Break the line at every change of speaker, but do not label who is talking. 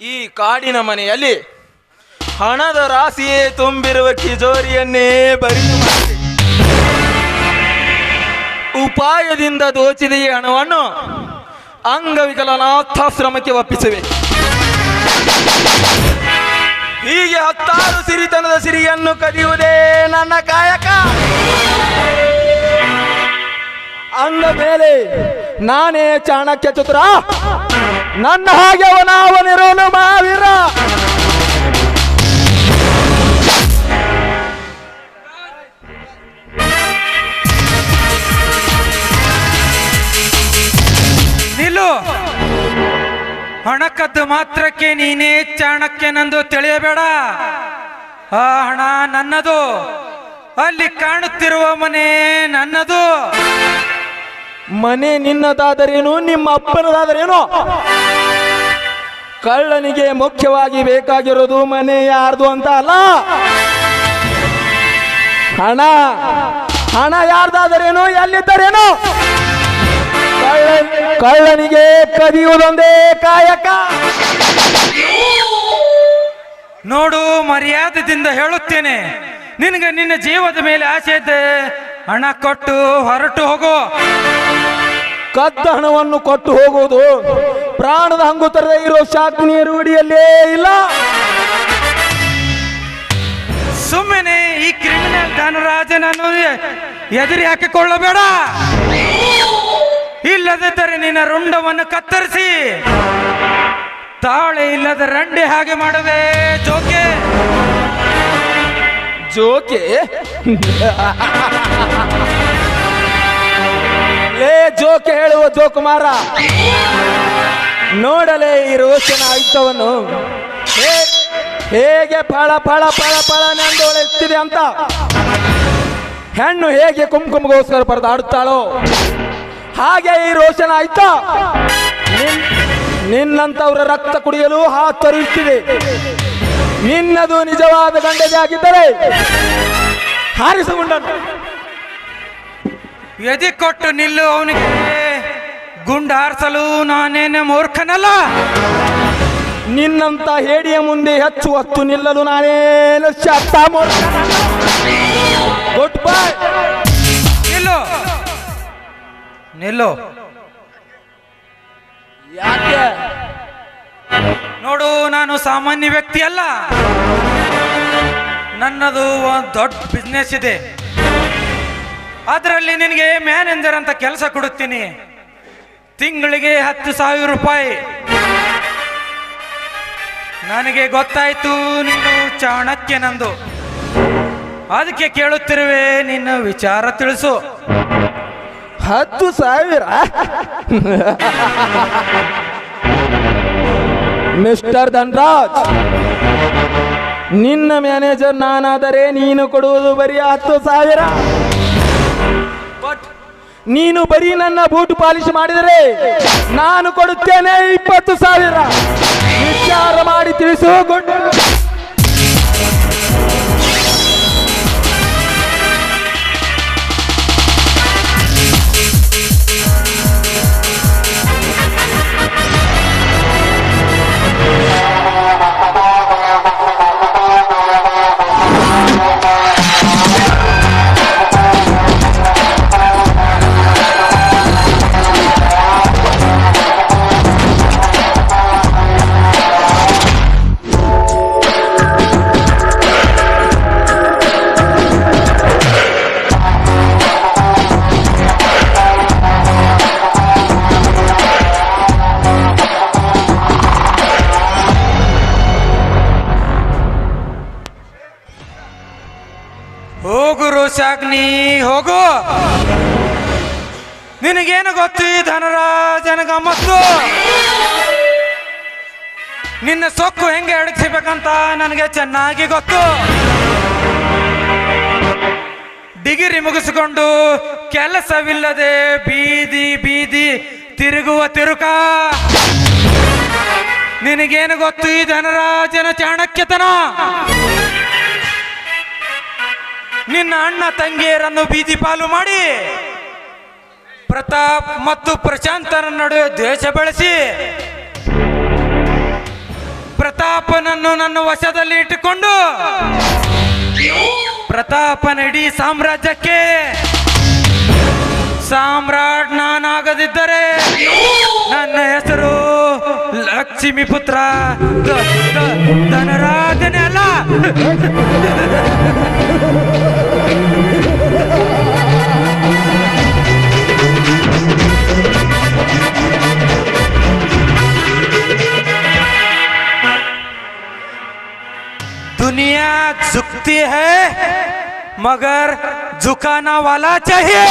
ಈ ಕಾಡಿನ ಮನೆಯಲ್ಲಿ ಹಣದ ರಾಶಿಯೇ ತುಂಬಿರುವ ಕಿಜೋರಿಯನ್ನೇ ಬರಿದು ಉಪಾಯದಿಂದ ದೋಚಿದ ಈ ಹಣವನ್ನು ಅಂಗವಿಕಲನಾಥಾಶ್ರಮಕ್ಕೆ ಒಪ್ಪಿಸಿವೆ ಹೀಗೆ ಹತ್ತಾರು ಸಿರಿತನದ ಸಿರಿಯನ್ನು ಕಲಿಯುವುದೇ ನನ್ನ ಅಂದ ಮೇಲೆ ನಾನೇ ಚಾಣಕ್ಯ ಚತುರ. ನನ್ನ ಹಾಗೆ ಅವನಾವನಿರೋನು ಮಾವೀರ.
ನಿಲ್ಲು. ಮಾತ್ರಕ್ಕೆ ನೀನೇ ಚಾಣಕ್ಯನೆಂದು ತಿಳಿಯಬೇಡ. ಆ ಹಣ ನನ್ನದು. ಅಲ್ಲಿ ಕಾಣುತ್ತಿರುವ ಮನೆ ನನ್ನದು.
ಮನೆ ನಿನ್ನದಾದರೇನು, ನಿಮ್ಮ ಅಪ್ಪನದಾದರೇನು? ಕಳ್ಳನಿಗೆ ಮುಖ್ಯವಾಗಿ ಬೇಕಾಗಿರೋದು ಮನೆ ಯಾರ್ದು ಅಂತ ಅಲ್ಲ? ಹಣ. ಹಣ ಯಾರ್ದಾದರೇನು, ಎಲ್ಲಿದ್ದರೇನು? ಕಳ್ಳ ಕಳ್ಳನಿಗೆ ಕದಿಯುವುದೊಂದೇ ಕಾಯಕ.
ನೋಡು ಮರ್ಯಾದದಿಂದ ಹೇಳುತ್ತೇನೆ. ನಿನಗೆ ನಿನ್ನ ಜೀವದ ಮೇಲೆ ಆಸೆ ಇದೆ ಹಣ ಕೊಟ್ಟು ಹೊರಟು ಹೋಗು.
ಕದ್ದ ಹಣವನ್ನು ಕೊಟ್ಟು ಹೋಗುವುದು. ಪ್ರಾಣದ ಹಂಗು ತರದೇ ಇರೋ ಶಾಕ್ನಿ ರೂಢಿಯಲ್ಲೇ ಇಲ್ಲ.
ಸುಮ್ಮನೆ ಈ ಕ್ರಿಮಿನಲ್ ಧನರಾಜನನ್ನು ಎದುರಿ ಹಾಕಿಕೊಳ್ಳಬೇಡ. ಇಲ್ಲದಿದ್ದರೆ ನಿನ್ನ ರುಂಡವನ್ನು ಕತ್ತರಿಸಿ. ತಾಳೆ ಇಲ್ಲದ ರಂಡೆ ಹಾಗೆ ಮಾಡುವೆ ಜೋಕೆ.
ಜೋಕೆ? ಜೋಕೆ ಹೇಳುವ ಜೋಕುಮಾರ. ನೋಡಲೇ ಈ ರೋಷನ ಆಯುಕ್ತವನ್ನು ಹೇಗೆ ಫಳ ಫಳ ಫಳ ಫಳ ನಂದೋಳೆತ್ತಿದೆ ಅಂತ. ಹೆಣ್ಣು ಹೇಗೆ ಕುಂಕುಮಗೋಸ್ಕರ ಪರದಾಡುತ್ತಾಳೋ. ಹಾಗೆ ಈ ರೋಷನ ಆಯ್ತ ನಿನ್- ನಿನ್ನಂತವರ ರಕ್ತ ಕುಡಿಯಲು ಹಾತೊರೆಯುತ್ತಿದೆ ನಿನ್ನದು ನಿಜವಾದ ಗಂಡದೆ ಆಗಿದ್ದರೆ ಹಾರಿಸಿಕೊಂಡನು
ಎದೆ ಕೊಟ್ಟು ನಿಲ್ಲು ಅವನಿಗೆ. ಗುಂಡು ಹಾರಿಸಲು ನಾನೇನೆ ಮೂರ್ಖನಲ್ಲ?
ನಿನ್ನಂತ ಹೇಡಿಯ ಮುಂದೆ ಹೆಚ್ಚು ಹೊತ್ತು ನಿಲ್ಲಲು ನಾನೇನು ಶಬ್ದ ಗುಡ್ ಬೈ
ನಿಲ್ಲು. ನಿಲ್ಲು.
ಯಾಕೆ?
ನೋಡು ನಾನು ಸಾಮಾನ್ಯ ವ್ಯಕ್ತಿ ಅಲ್ಲ ನನ್ನದು ಒಂದು ದೊಡ್ಡ ಬಿಸ್ನೆಸ್ ಇದೆ. ಅದರಲ್ಲಿ ನಿನಗೆ ಮ್ಯಾನೇಜರ್ ಅಂತ ಕೆಲಸ ಕೊಡುತ್ತೀನಿ. ತಿಂಗಳಿಗೆ ಹತ್ತು ಸಾವಿರ ರೂಪಾಯಿ. ನನಗೆ ಗೊತ್ತಾಯ್ತು ನೀನು ಚಾಣಕ್ಯನಂದು ಅದಕ್ಕೆ ಕೇಳುತ್ತಿರುವೆ, ನಿನ್ನ ವಿಚಾರ ತಿಳಿಸು.
ಹತ್ತು ಸಾವಿರ? ಮಿಸ್ಟರ್ ಧನ್ರಾಜ್, ನಿನ್ನ ಮ್ಯಾನೇಜರ್ ನಾನಾದರೆ ನೀನು ಕೊಡುವುದು ಬರೀ ಹತ್ತು ಸಾವಿರ? ನೀನು ಬರೀ ನನ್ನ ಬೂಟು ಪಾಲಿಶ್ ಮಾಡಿದರೆ ನಾನು ಕೊಡುತ್ತೇನೆ ಇಪ್ಪತ್ತು ಸಾವಿರ. ವಿಚಾರ ಮಾಡಿ ತಿಳಿಸು
ರೋಷಾಗ್ನಿ ಹೋಗು. ನಿನಗೇನು ಗೊತ್ತು ಈ ಧನರಾಜನ ಗಮ್ಮತ್ತು ನಿನ್ನ ಸೊಕ್ಕು ಹೆಂಗೆ ಅಡಗಿಸಬೇಕಂತ ನನಗೆ ಚೆನ್ನಾಗಿ ಗೊತ್ತು. ಡಿಗಿರಿ ಮುಗಿಸಿಕೊಂಡು ಕೆಲಸವಿಲ್ಲದೆ ಬೀದಿ ಬೀದಿ ತಿರುಗುವ ತಿರುಕ. ನಿನಗೇನು ಗೊತ್ತು ಈ ಧನರಾಜನ ಚಾಣಕ್ಯತನ? ನಿನ್ನ ಅಣ್ಣ ತಂಗಿಯರನ್ನು ಬೀದಿ ಪಾಲು ಮಾಡಿ ಪ್ರತಾಪ್ ಮತ್ತು ಪ್ರಶಾಂತನ ನಡುವೆ ದ್ವೇಷ ಬೆಳೆಸಿ ಪ್ರತಾಪನನ್ನು ನನ್ನ ವಶದಲ್ಲಿ ಇಟ್ಟುಕೊಂಡು ಪ್ರತಾಪನ ಇಡೀ ಸಾಮ್ರಾಜ್ಯಕ್ಕೆ ಸಾಮ್ರಾಟ್ ನಾನಾಗದಿದ್ದರೆ ನನ್ನ ಹೆಸರು ಲಕ್ಷ್ಮೀ ಪುತ್ರ ಧನರಾಜನೇ ಅಲ್ಲ. दुनिया झुकती है मगर झुकाना वाला चाहिए।